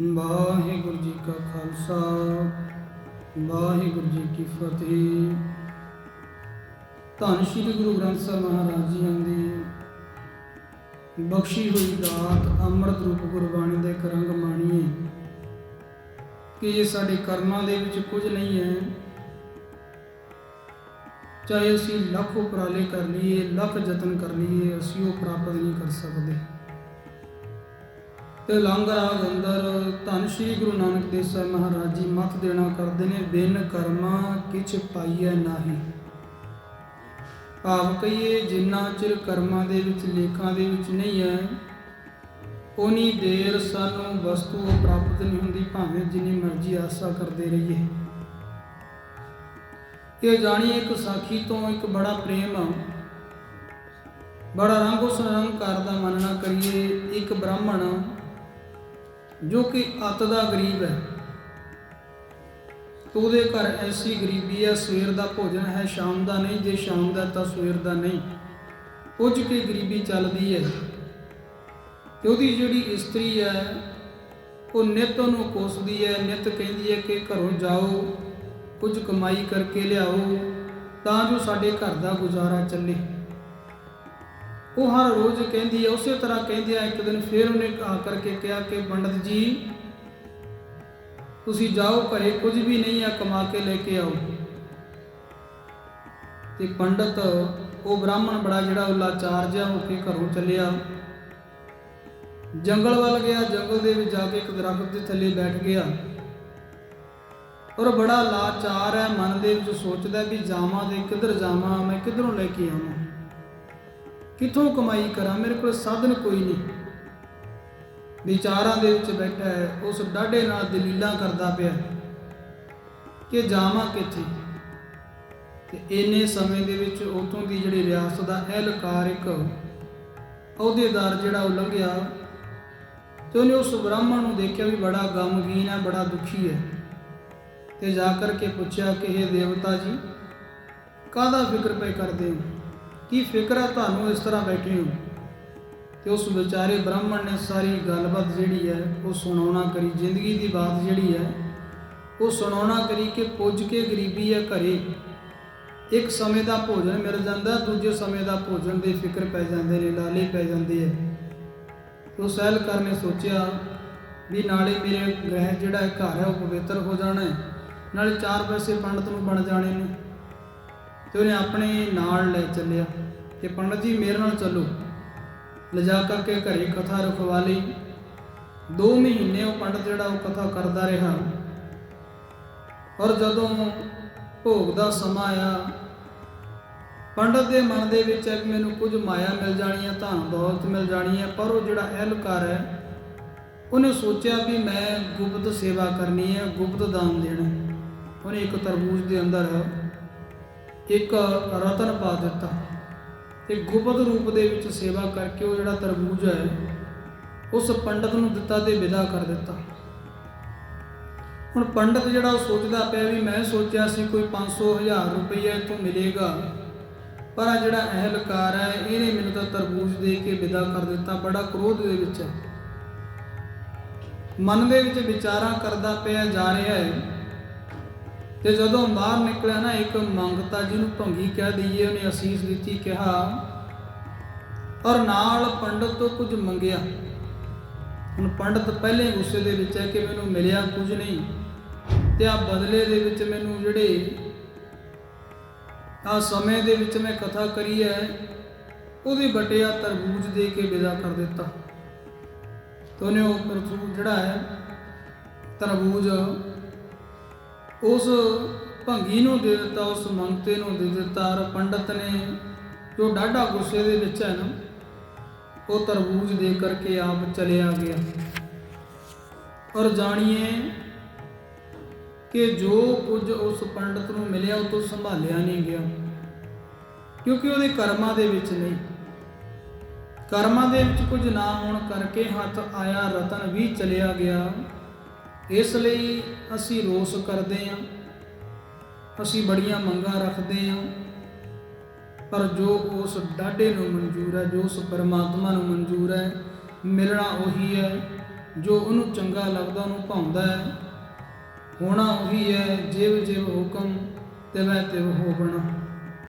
ਵਾਹਿਗੁਰੂ ਜੀ ਕਾ ਖਾਲਸਾ, ਵਾਹਿਗੁਰੂ ਜੀ ਕੀ ਫਤਿਹ। ਧੰਨ ਸ਼੍ਰੀ ਗੁਰੂ ਗ੍ਰੰਥ ਸਾਹਿਬ ਮਹਾਰਾਜ ਜੀ ਦੀ ਬਖਸ਼ੀ ਹੋਈ ਦਾਤ ਅੰਮ੍ਰਿਤ ਰੂਪ ਗੁਰਬਾਣੀ ਦੇ ਕਰੰਗ ਮਾਣੀਏ। ਕਿ ਇਹ ਸਾਡੇ ਕਰਮਾਂ ਦੇ ਵਿੱਚ ਕੁਝ ਨਹੀਂ ਹੈ। ਚਾਹੇ ਅਸੀਂ ਲੱਖ ਉਪਰਾਲੇ ਕਰ ਲਈਏ, ਲੱਖ ਯਤਨ ਕਰ ਲਈਏ, ਅਸੀਂ ਉਹ ਪ੍ਰਾਪਤ ਨਹੀਂ ਕਰ ਸਕਦੇ। ਤੇ ਲੰਗਰ ਆਗ ਅੰਦਰ। ਧੰਨ ਸ਼੍ਰੀ ਗੁਰੂ ਨਾਨਕ ਦੇਵ ਸਾਹਿਬ ਮਹਾਰਾਜ ਜੀ, ਮੱਤ ਦੇਣਾ ਕਰਦੇ ਨੇ, ਬਿਨ ਕਰਮਾ ਕਿਛ ਪਾਈਐ ਨਾਹੀ। ਭਾਵ ਕਹੀਏ, ਜਿੰਨਾ ਚਿਰ ਕਰਮਾਂ ਦੇ ਵਿੱਚ, ਲੇਖਾਂ ਦੇ ਵਿੱਚ ਨਹੀਂ ਹੈ ਉਨੀ ਦੇਰ ਸਾਨੂੰ ਵਸਤੂ ਪ੍ਰਾਪਤ ਨਹੀਂ ਹੁੰਦੀ, ਭਾਵੇਂ ਜਿੰਨੀ ਮਰਜ਼ੀ ਆਸਾ ਕਰਦੇ ਰਹੀਏ। ਇਹ ਜਾਣੀ ਇੱਕ ਸਾਖੀ ਤੋਂ ਇੱਕ ਬੜਾ ਪ੍ਰੇਮ ਬੜਾ ਰੰਗ ਉਸ ਨਿਰੰਕਾਰ ਮੰਨਣਾ ਕਰੀਏ, ਇੱਕ ਬ੍ਰਾਹਮਣ ਜੋ ਕਿ ਅਤ ਦਾ ਗਰੀਬ ਹੈ। ਉਹਦੇ ਘਰ ਐਸੀ ਗਰੀਬੀ ਹੈ ਸਵੇਰ ਦਾ ਭੋਜਨ ਹੈ, ਸ਼ਾਮ ਦਾ ਨਹੀਂ, ਜੇ ਸ਼ਾਮ ਦਾ ਤਾਂ ਸਵੇਰ ਦਾ ਨਹੀਂ। ਪੁੱਜ ਕੇ ਗਰੀਬੀ ਚੱਲਦੀ ਹੈ। ਤੇ ਉਹਦੀ ਜਿਹੜੀ ਇਸਤਰੀ ਹੈ, ਉਹ ਨਿਤ ਉਹਨੂੰ ਕੋਸਦੀ ਹੈ, ਨਿਤ ਕਹਿੰਦੀ ਹੈ ਕਿ ਘਰੋਂ ਜਾਓ, ਕੁਝ ਕਮਾਈ ਕਰਕੇ ਲਿਆਓ, ਤਾਂ ਜੋ ਸਾਡੇ ਘਰ ਦਾ ਗੁਜ਼ਾਰਾ ਚੱਲੇ। ਉਹ ਹਰ ਰੋਜ਼ ਕਹਿੰਦੀ ਹੈ ਉਸੇ ਤਰ੍ਹਾਂ ਕਹਿੰਦੀ ਹੈ ਇੱਕ ਦਿਨ ਫੇਰ ਉਹਨੇ ਆ ਕਰਕੇ ਕਿਹਾ ਕਿ, ਪੰਡਤ ਜੀ, ਤੁਸੀਂ ਜਾਓ ਘਰੇ, ਕੁਝ ਵੀ ਨਹੀਂ ਆ, ਕਮਾ ਕੇ ਲੈ ਕੇ ਆਓ। ਤੇ ਪੰਡਤ, ਉਹ ਬ੍ਰਾਹਮਣ ਬੜਾ ਜਿਹੜਾ ਉਹ ਲਾਚਾਰ ਜਿਹਾ ਹੋ ਕੇ ਘਰੋਂ ਚੱਲਿਆ। ਜੰਗਲ ਵੱਲ ਗਿਆ, ਜੰਗਲ ਦੇ ਵਿੱਚ ਜਾ ਕੇ ਇੱਕ ਦਰਖਤ ਦੇ ਥੱਲੇ ਬੈਠ ਗਿਆ। ਔਰ ਬੜਾ ਲਾਚਾਰ ਹੈ, ਮਨ ਦੇ ਵਿੱਚ ਸੋਚਦਾ ਵੀ ਜਾਵਾਂ ਤੇ ਕਿੱਧਰ ਜਾਵਾਂ, ਮੈਂ ਕਿੱਧਰੋਂ ਲੈ ਕੇ ਆਵਾਂ। ਕਿੱਥੋਂ ਕਮਾਈ ਕਰਾਂ? ਮੇਰੇ ਕੋਲ ਸਾਧਨ ਕੋਈ ਨਹੀਂ। ਵਿਚਾਰਾਂ ਦੇ ਵਿੱਚ ਬੈਠਾ ਹੈ, ਉਸ ਡਾਢੇ ਨਾਲ ਦਲੀਲਾਂ ਕਰਦਾ ਪਿਆ ਕਿ ਜਾਵਾਂ ਕਿੱਥੇ? ਤੇ ਇੰਨੇ ਸਮੇਂ ਦੇ ਵਿੱਚ ਉਤੋਂ ਦੀ ਜਿਹੜੀ ਰਿਆਸਤ ਦਾ ਅਹਿਲਕਾਰ ਇੱਕ ਅਹੁਦੇਦਾਰ ਜਿਹੜਾ ਉਹ ਲੰਘਿਆ ਤੇ ਉਹਨੇ ਉਸ ਬ੍ਰਾਹਮਣ ਨੂੰ ਦੇਖਿਆ ਵੀ ਬੜਾ ਗਮਗੀਨ ਹੈ, ਬੜਾ ਦੁਖੀ ਹੈ। ਤੇ ਜਾ ਕਰਕੇ ਪੁੱਛਿਆ ਕਿ ਇਹ ਦੇਵਤਾ ਜੀ, ਕਾਹਦਾ ਫਿਕਰ ਪਏ ਕਰਦੇ ਹੋ? ਕੀ ਫਿਕਰ ਹੈ ਤੁਹਾਨੂੰ ਇਸ ਤਰ੍ਹਾਂ ਬੈਠੇ ਹੋ? ਤੇ ਉਸ ਵਿਚਾਰੇ ਬ੍ਰਾਹਮਣ ਨੇ ਸਾਰੀ ਗੱਲਬਾਤ ਜਿਹੜੀ ਹੈ, ਉਹ ਸੁਣਾਉਣਾ ਕਰੀ, ਜ਼ਿੰਦਗੀ ਦੀ ਬਾਤ ਜਿਹੜੀ ਹੈ, ਉਹ ਸੁਣਾਉਣਾ ਕਰੀ ਕਿ ਪੁੱਜ ਕੇ ਗਰੀਬੀ ਹੈ ਘਰੇ। ਇੱਕ ਸਮੇਂ ਦਾ ਭੋਜਨ ਮਿਲ ਜਾਂਦਾ, ਦੂਜੇ ਸਮੇਂ ਦਾ ਭੋਜਨ ਦੇ ਫਿਕਰ ਪੈ ਜਾਂਦੇ ਨੇ, ਲਾਲੇ ਪੈ ਜਾਂਦੇ ਆ। ਉਹ ਸਹਿਲ ਕਰ ਨੇ ਸੋਚਿਆ ਵੀ ਨਾਲੇ ਮੇਰੇ ਗ੍ਰਹਿ ਜਿਹੜਾ ਘਰ ਹੈ, ਉਹ ਪਵਿੱਤਰ ਹੋ ਜਾਣਾ ਹੈ। ਨਾਲੇ ਚਾਰ ਪੈਸੇ ਪੰਡਤ ਨੂੰ ਬਣ ਜਾਣੇ ਨੇ। ਤੇ ਉਹਨੇ ਆਪਣੇ ਨਾਲ ਲੈ ਚੱਲਿਆ ਕਿ ਪੰਡਤ ਜੀ ਮੇਰੇ ਨਾਲ ਚੱਲੋ। ਲਿਜਾ ਕਰਕੇ ਘਰੇ ਕਥਾ ਰਖਵਾ ਲਈ। 2 ਮਹੀਨੇ ਉਹ ਪੰਡਤ ਜਿਹੜਾ ਉਹ ਕਥਾ ਕਰਦਾ ਰਿਹਾ। ਔਰ ਜਦੋਂ ਭੋਗ ਦਾ ਸਮਾਂ ਆਇਆ, ਪੰਡਤ ਦੇ ਮਨ ਦੇ ਵਿੱਚ ਹੈ ਕਿ ਮੈਨੂੰ ਕੁਝ ਮਾਇਆ ਮਿਲ ਜਾਣੀ ਹੈ, ਧਨ ਦੌਲਤ ਮਿਲ ਜਾਣੀ ਹੈ, ਪਰ ਉਹ ਜਿਹੜਾ ਅਹਿਲਕਾਰ ਹੈ, ਉਹਨੇ ਸੋਚਿਆ ਵੀ ਮੈਂ ਗੁਪਤ ਸੇਵਾ ਕਰਨੀ ਹੈ, ਗੁਪਤ ਦਾਨ ਦੇਣਾ। ਉਹਨੇ ਇੱਕ ਤਰਬੂਜ ਦੇ ਅੰਦਰ ਇੱਕ ਰਤਨ ਪਾ ਦਿੱਤਾ ਤੇ ਗੁਪਤ ਰੂਪ ਦੇ ਵਿੱਚ ਸੇਵਾ ਕਰਕੇ ਉਹ ਜਿਹੜਾ ਤਰਬੂਜ ਹੈ, ਉਸ ਪੰਡਤ ਨੂੰ ਦਿੱਤਾ ਤੇ ਵਿਦਾ ਕਰ ਦਿੱਤਾ। ਹੁਣ ਪੰਡਤ ਜਿਹੜਾ ਉਹ ਸੋਚਦਾ ਪਿਆ ਵੀ ਮੈਂ ਸੋਚਿਆ ਸੀ ਕੋਈ 500 ਹਜ਼ਾਰ ਰੁਪਏ ਤੋਂ ਮਿਲੇਗਾ, ਪਰ ਆ ਜਿਹੜਾ ਅਹਿਲਕਾਰ ਹੈ, ਇਹਨੇ ਮੈਨੂੰ ਤਾਂ ਤਰਬੂਜ ਦੇ ਕੇ ਵਿਦਾ ਕਰ ਦਿੱਤਾ, ਬੜਾ ਕ੍ਰੋਧ ਦੇ ਵਿੱਚ ਹੈ। ਮਨ ਦੇ ਵਿੱਚ ਵਿਚਾਰਾਂ ਕਰਦਾ ਪਿਆ ਜਾ ਰਿਹਾ ਹੈ ਤੇ ਜਦੋਂ ਬਾਹਰ ਨਿਕਲਿਆ ਨਾ, ਇੱਕ ਮੰਗਤਾ ਜਿਹਨੂੰ ਭੰਗੀ ਕਹਿ ਦਈਏ, ਉਹਨੇ ਅਸੀਸ ਦਿੱਤੀ, ਕਿਹਾ, ਔਰ ਨਾਲ ਪੰਡਤ ਤੋਂ ਕੁਝ ਮੰਗਿਆ। ਹੁਣ ਪੰਡਤ ਪਹਿਲੇ ਗੁੱਸੇ ਦੇ ਵਿੱਚ ਹੈ ਕਿ ਮੈਨੂੰ ਮਿਲਿਆ ਕੁਝ ਨਹੀਂ, ਤੇ ਆ ਬਦਲੇ ਦੇ ਵਿੱਚ ਮੈਨੂੰ ਜਿਹੜੇ ਆ ਸਮੇਂ ਦੇ ਵਿੱਚ ਮੈਂ ਕਥਾ ਕਰੀ ਹੈ, ਉਹਦੇ ਬਟਿਆ ਤਰਬੂਜ ਦੇ ਕੇ ਵਿਦਾ ਕਰ ਦਿੱਤਾ। ਤੇ ਉਹਨੇ ਉਹ ਜਿਹੜਾ ਹੈ, ਤਰਬੂਜ ਉਸ ਭੰਗੀ ਨੂੰ ਦੇ ਦਿੱਤਾ, ਉਸ ਮੰਗਤੇ ਨੂੰ ਦੇ ਦਿੱਤਾ, ਔਰ ਪੰਡਤ ਨੇ ਜੋ ਡਾਢਾ ਗੁੱਸੇ ਦੇ ਵਿੱਚ ਹੈ ਨਾ, ਉਹ ਤਰਬੂਜ ਦੇ ਕਰਕੇ ਆਪ ਚਲਿਆ ਗਿਆ। ਔਰ ਜਾਣੀਏ ਕਿ ਜੋ ਕੁਝ ਉਸ ਪੰਡਤ ਨੂੰ ਮਿਲਿਆ, ਉਹ ਤੋਂ ਸੰਭਾਲਿਆ ਨਹੀਂ ਗਿਆ। ਕਿਉਂਕਿ ਉਹਦੇ ਕਰਮਾਂ ਦੇ ਵਿੱਚ ਨਹੀਂ। ਕਰਮਾਂ ਦੇ ਵਿੱਚ ਕੁਝ ਨਾ ਹੋਣ ਕਰਕੇ ਹੱਥ ਆਇਆ, ਰਤਨ ਵੀ ਚਲਿਆ ਗਿਆ। ਇਸ ਲਈ ਅਸੀਂ ਰੋਸ ਕਰਦੇ ਹਾਂ। ਅਸੀਂ ਬੜੀਆਂ ਮੰਗਾਂ ਰੱਖਦੇ ਹਾਂ। ਪਰ ਜੋ ਉਸ ਡਾਢੇ ਨੂੰ ਮਨਜ਼ੂਰ ਹੈ, ਜੋ ਉਸ ਪਰਮਾਤਮਾ ਨੂੰ ਮਨਜ਼ੂਰ ਹੈ, ਮਿਲਣਾ ਉਹੀ ਹੈ। ਜੋ ਉਹਨੂੰ ਚੰਗਾ ਲੱਗਦਾ, ਉਹਨੂੰ ਭਾਉਂਦਾ ਹੈ। ਹੋਣਾ ਉਹੀ ਹੈ ਜਿਵ ਜਿਵ ਹੁਕਮ ਤਿਵੈ ਤਿਵ ਹੋਵਣਾ